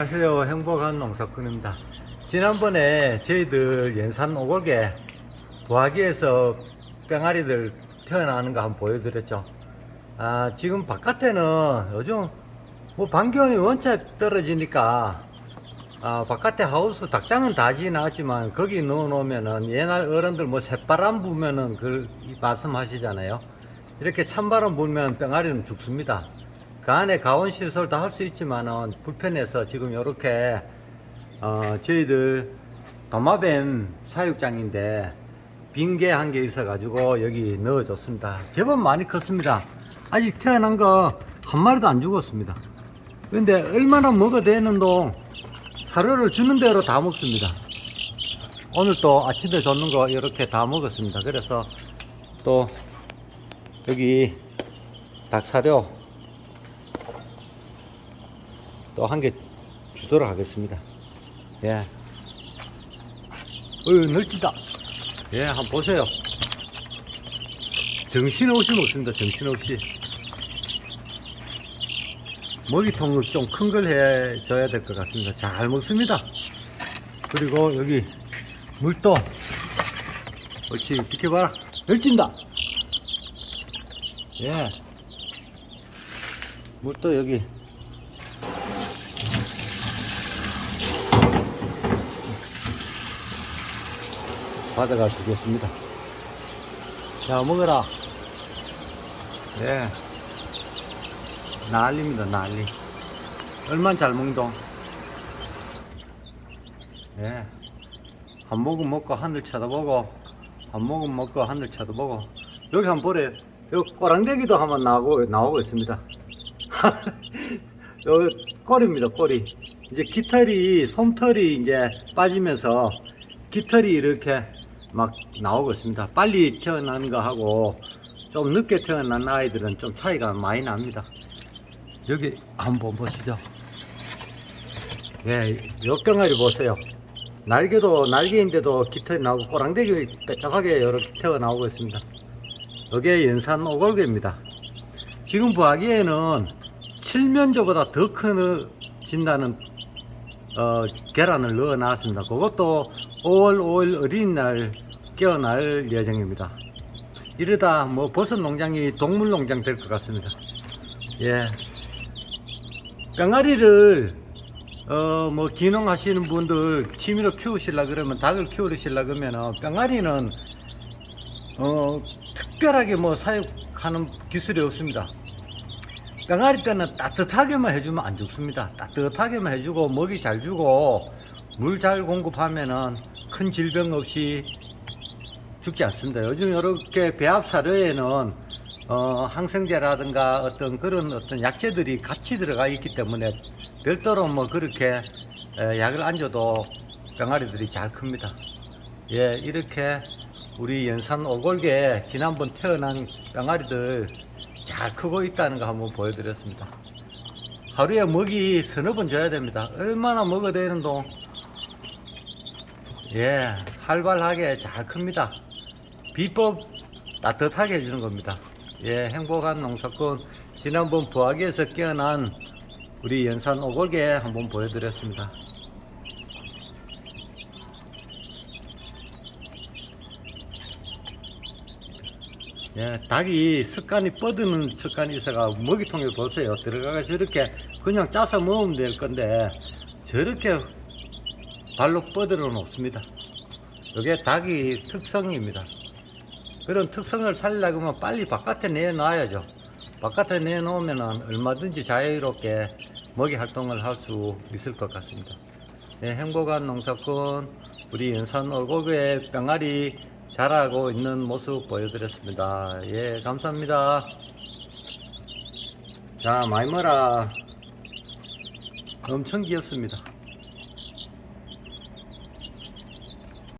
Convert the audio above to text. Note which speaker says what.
Speaker 1: 안녕하세요. 행복한 농사꾼입니다. 지난번에 저희들 연산 오골계 부화기에서 뺑아리들 태어나는 거 한번 보여드렸죠. 아, 지금 바깥에는 요즘 뭐 반기온이 원체 떨어지니까 아, 바깥에 하우스 닭장은 다 지나왔지만 거기 넣어 놓으면은 옛날 어른들 뭐 새바람 부면은 그이 말씀하시잖아요. 이렇게 찬바람 불면 뺑아리는 죽습니다. 그 안에 가온 시설 다 할 수 있지만은 불편해서 지금 이렇게 어, 저희들 도마뱀 사육장인데 빈개 한개 있어 가지고 여기 넣어줬습니다. 제법 많이 컸습니다. 아직 태어난 거 한 마리도 안 죽었습니다. 근데 얼마나 먹어대는 동 사료를 주는 대로 다 먹습니다. 오늘 또 아침에 줬는 거 이렇게 다 먹었습니다. 그래서 또 여기 닭사료 또 한 개 주도록 하겠습니다. 예. 어유 널찍다. 예, 한번 보세요. 정신없이 먹습니다. 정신없이. 먹이통을 좀 큰 걸 해줘야 될 것 같습니다. 잘 먹습니다. 그리고 여기 물도 옳지 비켜봐라 널찐다 예 물도 여기 받아가 주겠습니다. 자 먹어라. 예 난리입니다 난리. 얼마나 잘 먹동 예. 한 모금 먹고 하늘 쳐다보고 한 모금 먹고 하늘 쳐다보고 여기 한번 보래 여기 꼬랑대기도 한번 나오고 나오고 있습니다. 여기 꼬리입니다 꼬리. 이제 깃털이 솜털이 이제 빠지면서 깃털이 이렇게 막 나오고 있습니다 빨리 태어난 거하고 좀 늦게 태어난 아이들은 좀 차이가 많이 납니다 여기 한번 보시죠 예, 역경아리 보세요. 날개도 날개인데도 깃털이 나오고 꼬랑대기 뾰족하게 이렇게 태어 나오고 있습니다. 이게 연산 오골개입니다. 지금 부하기에는 칠면조보다 더 커진다는 어, 계란을 넣어 놨습니다. 그것도 5월 5일 어린이날 깨어날 예정입니다. 이러다 뭐 버섯 농장이 동물 농장 될 것 같습니다. 예. 병아리를 어, 뭐, 기농하시는 분들 취미로 키우실라 그러면, 닭을 키우실라 그러면은, 뿅아리는, 어, 특별하게 뭐 사육하는 기술이 없습니다. 뿅아리 때는 따뜻하게만 해주면 안 죽습니다. 따뜻하게만 해주고, 먹이 잘 주고, 물 잘 공급하면은 큰 질병 없이 죽지 않습니다. 요즘 이렇게 배합 사료에는 어, 항생제라든가 어떤 그런 어떤 약재들이 같이 들어가 있기 때문에 별도로 뭐 그렇게 에, 약을 안 줘도 병아리들이 잘 큽니다. 예, 이렇게 우리 연산 오골계 지난번 태어난 병아리들 잘 크고 있다는 거 한번 보여드렸습니다. 하루에 먹이 서너 번 줘야 됩니다. 얼마나 먹어대는 동, 예, 활발하게 잘 큽니다. 비법 따뜻하게 해주는 겁니다. 예, 행복한 농사꾼 지난번 부하기에서 깨어난 우리 연산 오골개 한번 보여드렸습니다. 예, 닭이 습관이 뻗드는 습관이 있어가 먹이통에 보세요. 들어가서 저렇게 그냥 짜서 먹으면 될 건데 저렇게 발로 뻗들어 놓습니다. 이게 닭이 특성입니다. 그런 특성을 살리려면 빨리 바깥에 내놔야죠. 바깥에 내놓으면 얼마든지 자유롭게 먹이 활동을 할 수 있을 것 같습니다. 네, 행복한 농사꾼 우리 연산 얼굴에 병아리 자라고 있는 모습 보여드렸습니다. 예, 감사합니다. 자, 많이 먹라. 엄청 귀엽습니다.